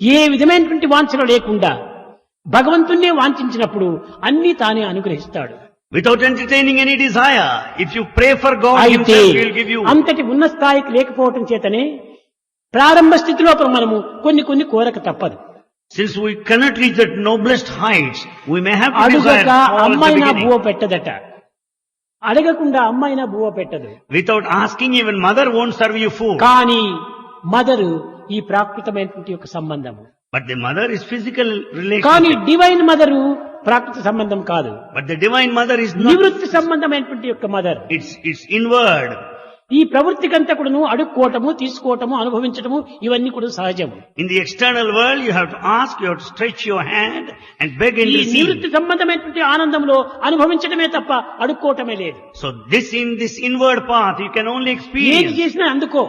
ఏ విధమైనటువంటి వాంఛన లేకుండా భగవంతుణ్ణే వాంఛించినప్పుడు అన్ని తానే అనుగ్రహిస్తాడు. Without entertaining any desire if you pray for అంతటి ఉన్న స్థాయికి లేకపోవటం చేతనే ప్రారంభ స్థితిలో మనము కొన్ని కొన్ని కోరక తప్పదు. Since we cannot reach that noblest heights we may have అడుగక అమ్మాయి నా భూవ పెట్టదట. అడగకుండా అమ్మాయి నా భూవ పెట్టదు. Without asking even mother own serve you food కానీ మదర్ ఈ ప్రాకృతమైనటువంటి ఒక సంబంధము. But the mother is physical relation కానీ డివైన్ మదర్ ప్రాకృత సంబంధం కాదు. But the divine mother is నివృత్తి సంబంధమైనటువంటి యొక్క మదర్ ఇట్స్ ఇట్స్ ఇన్వర్డ్ ఈ ప్రవృత్తి కంతా కూడా అడుక్కోవటము తీసుకోవటము అనుభవించటము ఇవన్నీ కూడా సహజం in the external world you have to ask you stretch your hand and beg in the నివృత్తి సంబంధమైనటువంటి ఆనందంలో అనుభవించడమే తప్ప అడుక్కోవటమే లేదు. So this in this inward path you can only experience ఏది చేసినా అందుకో.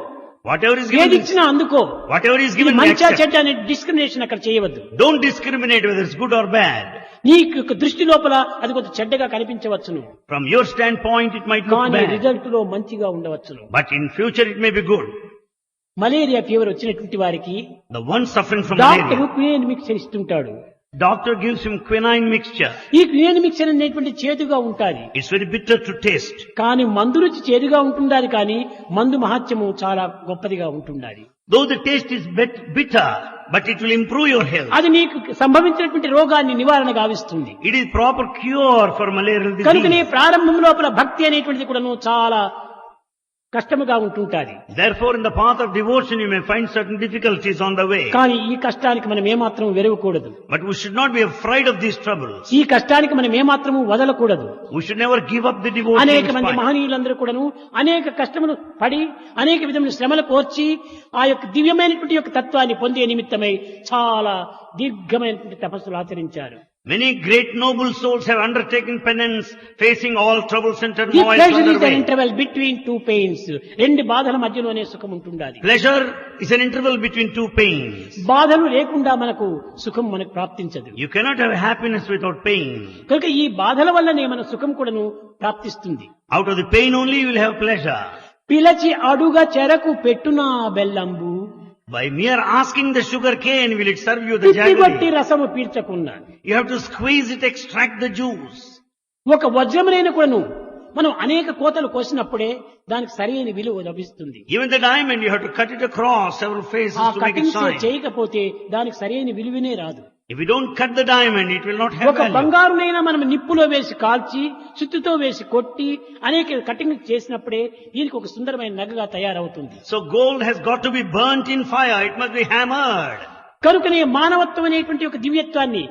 ఇచ్చిన అందుకో. వాట్ ఎవరి ఈస్ గివింగ్ చెడ్డ అని డిస్క్రినేషన్ అక్కడ చేయవద్దు. Don't discriminate worth good or bad నీకు దృష్టి లోపల అది కొంత చెడ్డగా కనిపించవచ్చును. From your standpoint it may కానీ రిజల్ట్లో మంచిగా ఉండవచ్చును. But in future it may be good malaria fever వచ్చినటువంటి వారికి ద వన్ సఫరింగ్ ఫ్రమ్ మీకు చేస్తుంటాడు doctor gives him quinine mixture. ఈ క్వినైన్ మిక్చర్ అనేటువంటి చేదుగా ఉంటాది It's very bitter to taste. కానీ మందు రుచి చేదుగా ఉంటుండాలి కానీ మందు మహత్యము చాలా గొప్పదిగా ఉంటుండాలి Though the taste is bit bitter, but it will improve your health. అది నీకు సంభవించినటువంటి రోగాన్ని నివారణ గావిస్తుంది It is proper cure for malarial కనుకనే. ప్రారంభం లోపల భక్తి అనేటువంటిది కూడాను చాలా కష్టముగా ఉంటుంటది. There in the path of devotion you may find certain difficulties on the way కానీ ఈ కష్టానికి మనం ఏ మాత్రం వెరవకూడదు. But we should not be afraid of this trouble ఈ కష్టానికి మనం ఏ మాత్రం వదలకూడదు. We should never give up the devotion అనేక మంది మహనీయులందరూ కూడాను అనేక కష్టములు పడి అనేక విధములు శ్రమలు కోర్చి ఆ యొక్క దివ్యమైనటువంటి యొక్క తత్వాన్ని పొందే నిమిత్తమై చాలా దీర్ఘమైనటువంటి తపస్సులు ఆచరించారు. Many great noble souls have undertaken penance, facing all troubles and their is on way. Interval between two pains రెండు బాధల మధ్యలోనే సుఖం ఉంటుండాలి Pleasure is an interval between two pains. బాధలు లేకుండా మనకు సుఖం మనకు ప్రాప్తించదు You cannot have happiness without pain. కనుక ఈ బాధల వల్లనే మన సుఖం కూడాను ప్రాప్తిస్తుంది Out of the pain only you will have pleasure. పిలచి అడుగ చెరకు పెట్టునా బెల్లంబు by mere asking the sugar cane will it serve you దిట్టి రసము పీల్చకుండా. You have to squeeze it extract the juice ఒక వజ్రమైన కొను మనం అనేక కోతలు కోసినప్పుడే దానికి సరైన విలువ లభిస్తుంది. Even the diamond you have cut it చేయకపోతే దానికి సరైన విలువనే రాదు. If you don't cut the diamond, it will not have ఒక. బంగారునైనా మనం నిప్పులో వేసి కాల్చి సుత్తితో వేసి కొట్టి అనేక కటింగ్ చేసినప్పుడే దీనికి ఒక సుందరమైన నగగా తయారవుతుంది So gold has got to be burnt in fire. It must be hammered. కనుకనే మానవత్వం అనేటువంటి ఒక దివ్యత్వాన్ని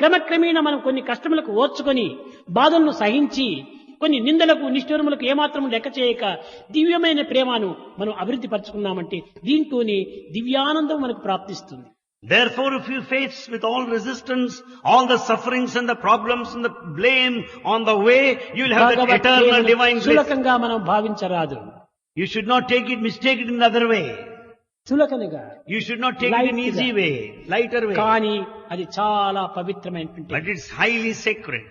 క్రమక్రమేణా మనం కొన్ని కష్టములకు ఓర్చుకొని బాధలను సహించి కొన్ని నిందలకు నిష్ఠూరములకు ఏమాత్రం లెక్క చేయక దివ్యమైన ప్రేమను మనం అభివృద్ధి పరుచుకున్నామంటే దీంతోనే దివ్యానందం మనకు ప్రాప్తిస్తుంది Therefore, if you face with all resistance, all the sufferings and the problems and the blame on the way, you will have that Bhagwat eternal ప్రేమను divine bliss. సులకంగా మనం భావించరాదు You should not take it, mistake it in the other way. సులకనగా You should not take it in Light easy గా. way, lighter way. కానీ అది చాలా పవిత్రమైనటువంటి But it's highly sacred.